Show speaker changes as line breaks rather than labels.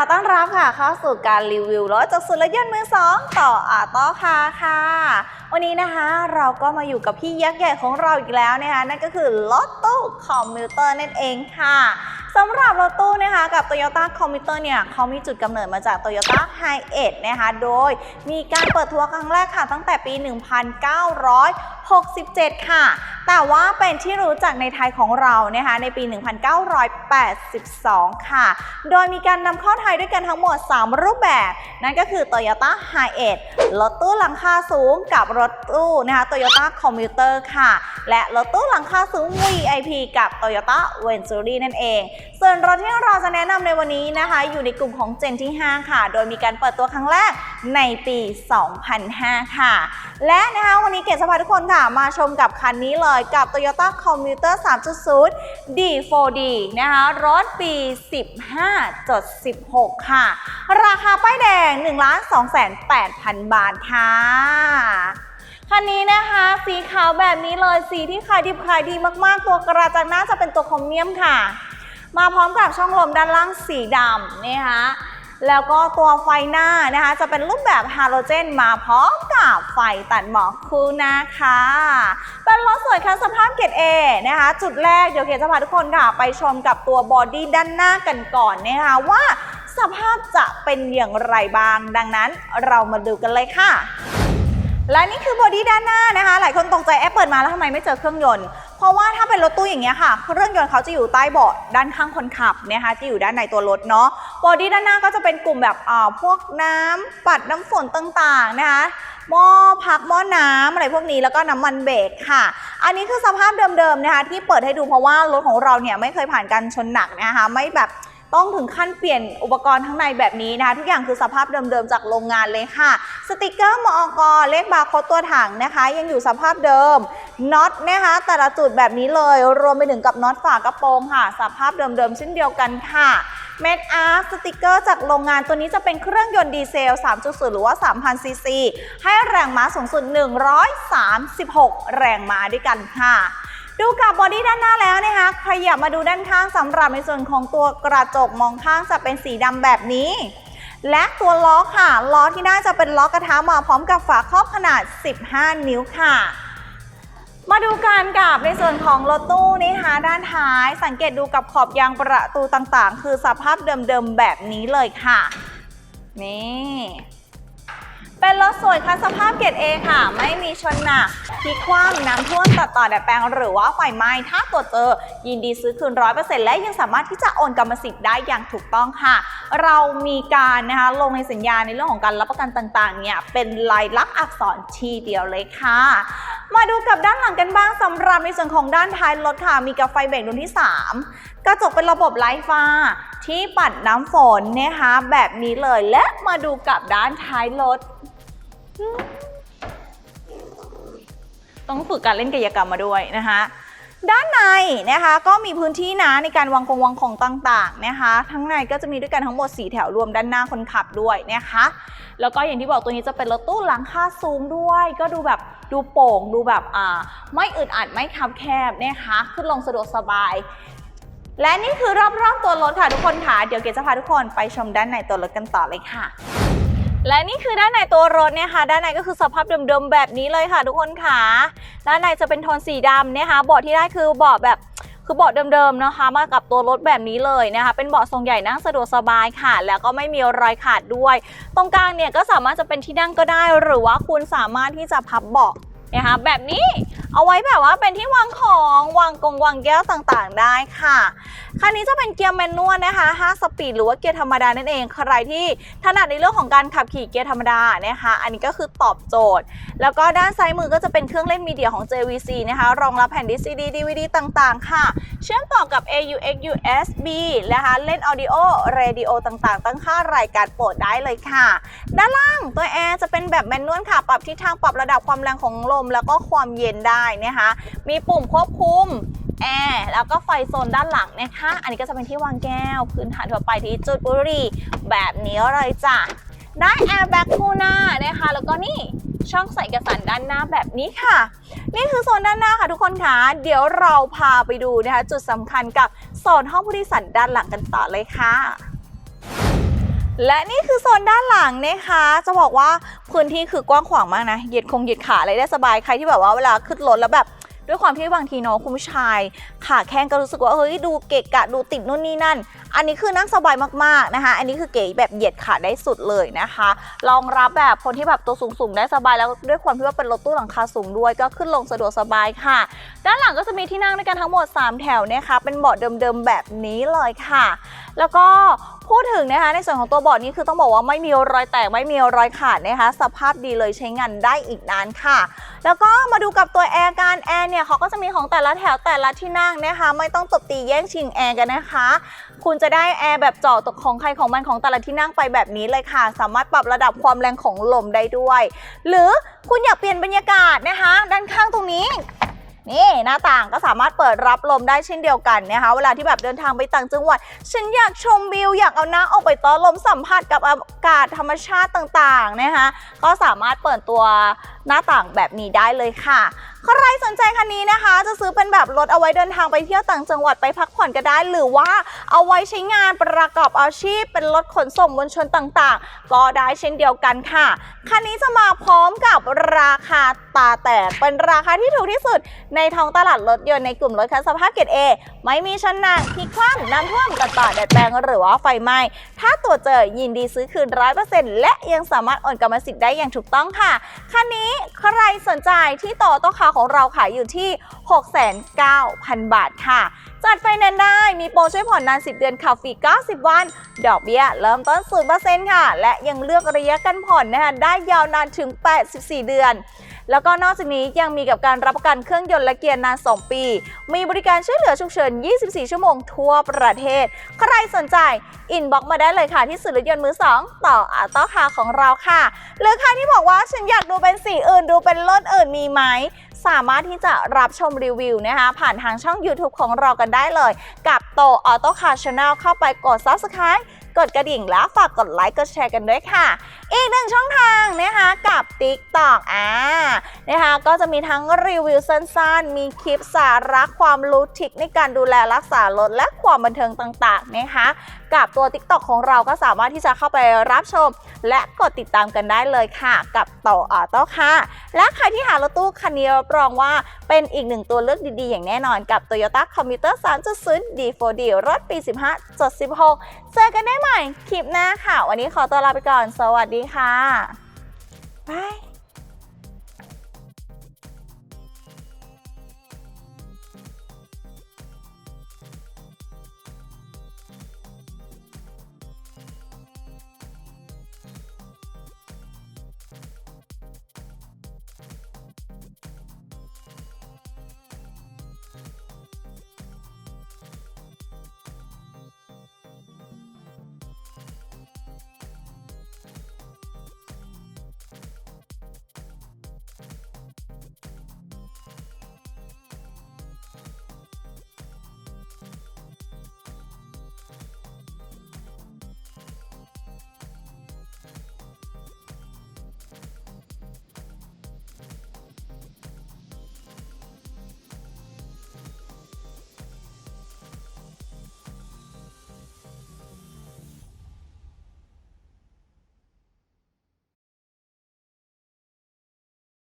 อต้อนรับค่ะเข้าสู่การรีวิวรถจากศูนย์รยนต์มือสองต่ออาต้อคาค่ะ วันนี้นะคะเราก็มาอยู่กับพี่ยักษ์ใหญ่ของเราอีกแล้วนะคะ นั่นก็คือรถตู้คอมมิวเตอร์นั่นเองค่ะสำหรับรถตู้นะคะกับ Toyota c o m m u t e r เนี่ยเขามีจุดกำเนิดมาจาก Toyota h i 8นะคะ โดยมีการเปิดตัวร์ครั้งแรกค่ะตั้งแต่ปี 67 ค่ะ แต่ว่าเป็นที่รู้จักในไทยของเรานะคะในปี 1982 ค่ะ โดยมีการนำเข้าไทยด้วยกันทั้งหมด 3 รูปแบบ นั่นก็คือ Toyota h i 8รถตู้หลังคาสูงกับรถตู้นะคะ Toyota Commuter ค่ะ และรถตู้หลังคาสูง VIP กับ Toyota Venturi นั่นเอง ส่วนรถที่เราจะแนะนำในวันนี้นะคะ อยู่ในกลุ่มของเจนที่ 5 ค่ะ โดยมีการเปิดตัวครั้งแรก ในปี 2005 ค่ะ และนะคะวันนี้เกศจะพาทุกคนค่ะ มาชมกับคันนี้เลยกับ Toyota Commuter 3.0 D4D นะคะรถปี 15.16 ค่ะ ราคาป้ายแดง 1 2 8 0 0 0บาทค่ะคันนี้นะคะสีขาวแบบนี้เลยสีที่ขายดิบขายดีมากๆ ตัวกระจังหน้าจะเป็นตัวโครเมียมค่ะ มาพร้อมกับช่องลมด้านล่างสีดำนะคะ แล้วก็ตัวไฟหน้านะคะ จะเป็นรูปแบบฮาโลเจนมาพร้อมกับไฟตัดหมอกคู่หน้าค่ะเป็นรถสวยคันสภาพเกรดเอนะคะ จุดแรกเดี๋ยวเกรดจะพาทุกคนค่ะ ไปชมกับตัวบอดี้ด้านหน้ากันก่อนนะคะว่าสภาพจะเป็นอย่างไรบ้าง ดังนั้นเรามาดูกันเลยค่ะและนี่คือบอดี้ด้านหน้านะคะ หลายคนตกใจแอปเปิดมาแล้วทำไมไม่เจอเครื่องยนต์ เพราะว่าถ้าเป็นรถตู้อย่างเงี้ยค่ะ เครื่องยนต์เขาจะอยู่ใต้เบาะด้านข้างคนขับนะคะจะอยู่ด้านในตัวรถเนาะบอดี้ด้านหน้าก็จะเป็นกลุ่มแบบอ่าพวกน้ำปัดน้ำฝนต่างๆนะคะหม้อพักหม้อน้ำอะไรพวกนี้แล้วก็น้ำมันเบรกค่ะ อันนี้คือสภาพเดิมๆนะคะที่เปิดให้ดูเพราะว่ารถของเราเนี่ยไม่เคยผ่านการชนหนักนะคะไม่แบบ ต้องถึงขั้นเปลี่ยนอุปกรณ์ข้งในแบบนี้นะคะ ทุกอย่างคือสภาพเดิมๆ จากโรงงานเลยค่ะ สติกเกอร์มอกรเลขบาร์โค้ดตัวถังนะคะ ยังอยู่สภาพเดิมน็อตนะคะแต่ละจุดแบบนี้เลย รวมไปถึงกับน็อตฝากระโปรงค่ะ สภาพเดิมๆเช่นเดียวกันค่ะเมดอาร์สติกเกอร์จากโรงงานตัวนี้จะเป็นเครื่องยนต์ดีเซล 3.0 หรือว่า 3,000 ซีซี ให้แรงม้าสูงสุด 136 แรงม้าด้วยกันค่ะ ดูกับบอดี้ด้านหน้าแล้วนะคะขยับมาดูด้านข้างสำหรับในส่วนของตัวกระจกมองข้างจะเป็นสีดำแบบนี้ และตัวล้อค่ะ ล้อที่ได้จะเป็นล้อกระทะมาพร้อมกับฝาครอบขนาด 15 นิ้วค่ะ มาดูกันกับในส่วนของรถตู้นะคะด้านท้ายสังเกตดูกับขอบยางประตูต่างๆ คือสภาพเดิมๆแบบนี้เลยค่ะ นี่ เป็นรถสวยคันสภาพเกรดเอค่ะ ไม่มีชนหนักพลิกคว่ำน้ำท่วมตัดต่อดัดแปลงหรือว่าไฟไหม้ถ้าตรวจเจอ ยินดีซื้อคืนร้อยเปอร์เซ็นต์และยังสามารถที่จะโอนกรรมสิทธิ์ได้อย่างถูกต้องค่ะ เรามีการนะคะลงในสัญญาในเรื่องของการรับประกันต่างๆเนี่ยเป็นลายลักษณ์อักษรทีเดียวเลยค่ะ มาดูกับด้านหลังกันบ้างสำหรับในส่วนของด้านท้ายรถค่ะ มีกับไฟเบรกดวงที่ 3 กระจกเป็นระบบไร้ฟ้าที่ปัดน้ำฝนนะคะแบบนี้เลยและมาดูกับด้านท้ายรถ ต้องฝึกการเล่นกายกรรมมาด้วยนะคะ ด้านในนะคะก็มีพื้นที่นะในการวางคงวางของต่างๆนะคะ ทั้งในก็จะมีด้วยกันทั้งหมด 4 แถวรวมด้านหน้าคนขับด้วยนะคะ แล้วก็อย่างที่บอกตัวนี้จะเป็นรถตู้หลังคาสูงด้วย ก็ดูแบบดูโป่งดูแบบอ่าไม่อึดอัดไม่คับแคบนะคะขึ้นลงสะดวกสบายและนี่คือรอบๆตัวรถค่ะทุกคนค่ะ เดี๋ยวเกดจะพาทุกคนไปชมด้านในตัวรถกันต่อเลยค่ะ และนี่คือด้านในตัวรถเนี่ยค่ะ ด้านในก็คือสภาพเดิมๆแบบนี้เลยค่ะทุกคนค่ะ ด้านในจะเป็นโทนสีดำนะคะเบาะที่ได้คือเบาะแบบคือเบาะเดิมๆนะคะ มากับตัวรถแบบนี้เลยนะคะ เป็นเบาะทรงใหญ่นั่งสะดวกสบายค่ะ แล้วก็ไม่มีรอยขาดด้วย ตรงกลางเนี่ยก็สามารถจะเป็นที่นั่งก็ได้ หรือว่าคุณสามารถที่จะพับเบาะนะคะแบบนี้ เอาไว้แบบว่าเป็นที่วางของวางกงวางแก้วต่างๆได้ค่ะ คันนี้จะเป็นเกียร์แมนนวลนะคะ 5 สปีดหรือว่าเกียร์ธรรมดานั่นเอง ใครที่ถนัดในเรื่องของการขับขี่เกียร์ธรรมดานะคะ อันนี้ก็คือตอบโจทย์ แล้วก็ด้านซ้ายมือก็จะเป็นเครื่องเล่นมีเดียของ JVC นะคะ รองรับแผ่นดิสซีดีดีวีดีต่างๆ ค่ะ เชื่อมต่อกับ AUX USB นะคะเล่น Audio Radio ต่างๆ ตั้งค่ารายการโปรดได้เลยค่ะ ด้านล่างตัวแอร์จะเป็นแบบแมนนวลค่ะ ปรับทิศทางปรับระดับความแรงของลม แล้วก็ความเย็นได้นะคะมีปุ่มควบคุมแอร์แล้วก็ไฟโซนด้านหลังนะคะ อันนี้ก็จะเป็นที่วางแก้ว พื้นฐานทั่วไปที่จุดบุรีแบบนี้เลยจ้ะได้แอร์แบ็กคู่หน้านะคะ แล้วก็นี่ ช่องใส่เอกสารด้านหน้าแบบนี้ค่ะ นี่คือโซนด้านหน้าค่ะทุกคนคะเดี๋ยวเราพาไปดูนะคะ จุดสำคัญกับโซนห้องผู้โดยสารด้านหลังกันต่อเลยค่ะและนี่คือโซนด้านหลังนะคะ จะบอกว่าพื้นที่คือกว้างขวางมากนะ เหยียดคงเหยียดขาอะไรได้สบาย ใครที่แบบว่าเวลาขึ้นรถแล้วแบบ ด้วยความที่บางทีเนาะคุณผู้ชายขาแข้งก็รู้สึกว่าเฮ้ยดูเกะกะดูติดนู่นนี่นั่น อันนี้คือนั่งสบายมากๆนะคะ อันนี้คือเก๋แบบเหยียดขาได้สุดเลยนะคะรองรับแบบคนที่แบบตัวสูงๆได้สบายแล้วด้วยความที่ว่าเป็นรถตู้หลังคาสูงด้วย ก็ขึ้นลงสะดวกสบายค่ะ ด้านหลังก็จะมีที่นั่งด้วยกันทั้งหมด 3 แถวนะคะเป็นเบาะเดิมๆแบบนี้เลยค่ะ แล้วก็พูดถึงนะคะในส่วนของตัวเบาะนี้คือต้องบอกว่าไม่มีรอยแตกไม่มีรอยขาดนะคะสภาพดีเลยใช้งานได้อีกนานค่ะ แล้วก็มาดูกับตัวแอร์การแอร์เนี่ยเขาก็จะมีของแต่ละแถวแต่ละที่นั่งนะคะ ไม่ต้องตบตีแย่งชิงแอร์กันนะคะ คุณจะได้แอร์แบบเจาะตกของใครของมันของแต่ละที่นั่งไปแบบนี้เลยค่ะ สามารถปรับระดับความแรงของลมได้ด้วย หรือคุณอยากเปลี่ยนบรรยากาศนะคะ ด้านข้างตรงนี้นี่หน้าต่างก็สามารถเปิดรับลมได้เช่นเดียวกันนะคะเวลาที่แบบเดินทางไปต่างจังหวัด ฉันอยากชมวิวอยากเอาน้าออกไปต้อนลมสัมผัสกับอากาศธรรมชาติต่างๆนะคะก็สามารถเปิดตัวหน้าต่างแบบนี้ได้เลยค่ะใครสนใจคันนี้นะคะ จะซื้อเป็นแบบรถเอาไว้เดินทางไปเที่ยวต่างจังหวัดไปพักผ่อนก็ได้ หรือว่าเอาไว้ใช้งานประกอบอาชีพ เป็นรถขนส่งมวลชนต่างๆ ก็ได้เช่นเดียวกันค่ะ คันนี้จะมาพร้อมกับราคาตาแตกเป็นราคาที่ถูกที่สุด ในท้องตลาดรถยนต์ในกลุ่มรถคันสภาพเกรดเอไม่มีชนหนักที่คว่ำน้ำท่วมตัดต่อแดดแปลงหรือว่าไฟไหม้ถ้าตรวจเจอยินดีซื้อคืนร้อยเปอร์เซ็นต์และยังสามารถโอนกรรมสิทธิ์ได้อย่างถูกต้องค่ะคันนี้ใครสนใจที่ต่อต้อคาของเราขายอยู่ที่6,900 บาทค่ะ จัดไฟแนนซ์ได้มีโปรช่วยผ่อนนาน 10 เดือนขับฟรี90 วัน ดอกเบี้ยเริ่มต้น 0%ค่ะ และยังเลือกระยะการผ่อนนะคะได้ยาวนานถึง 84 เดือน แล้วก็นอกจากนี้ยังมีกับการรับประกันเครื่องยนต์และเกียร์นาน 2 ปี มีบริการช่วยเหลือฉุกเฉิน 24 ชั่วโมงทั่วประเทศ ใครสนใจ อินบ็อกมาได้เลยค่ะที่สื่อรถยนต์มือ 2 ต่ออาต้อคาของเราค่ะ หรือใครที่บอกว่าฉันอยากดูเป็นสีอื่นดูเป็นรถอื่นมีไหมสามารถที่จะรับชมรีวิวนะคะ ผ่านทางช่อง YouTube ของเรากันได้เลย กับโตออโต้คาร์ชาแนลเข้าไปกด Subscribe กดกระดิ่งและฝากกดไลค์กดแชร์กันด้วยค่ะ อีกหนึ่งช่องทางนะคะกับ TikTok อ่านะคะก็จะมีทั้งรีวิวสั้นๆ มีคลิปสาระความรู้ทิคในการดูแลรักษารถและความบันเทิงต่างๆนะคะกับตัว TikTok ของเราก็สามารถที่จะเข้าไปรับชม และกดติดตามกันได้เลยค่ะ กับโตออโต้ค่ะ และใครที่หารถตู้คันนี้รับรองว่า เป็นอีกหนึ่งตัวเลือกดีๆ อย่างแน่นอนกับ Toyota Commuter 3.0 D4D รถปี 15.16 เจอกันได้ใหม่คลิปหน้าค่ะ วันนี้ขอตัวลาไปก่อน สวัสดีค่ะบาย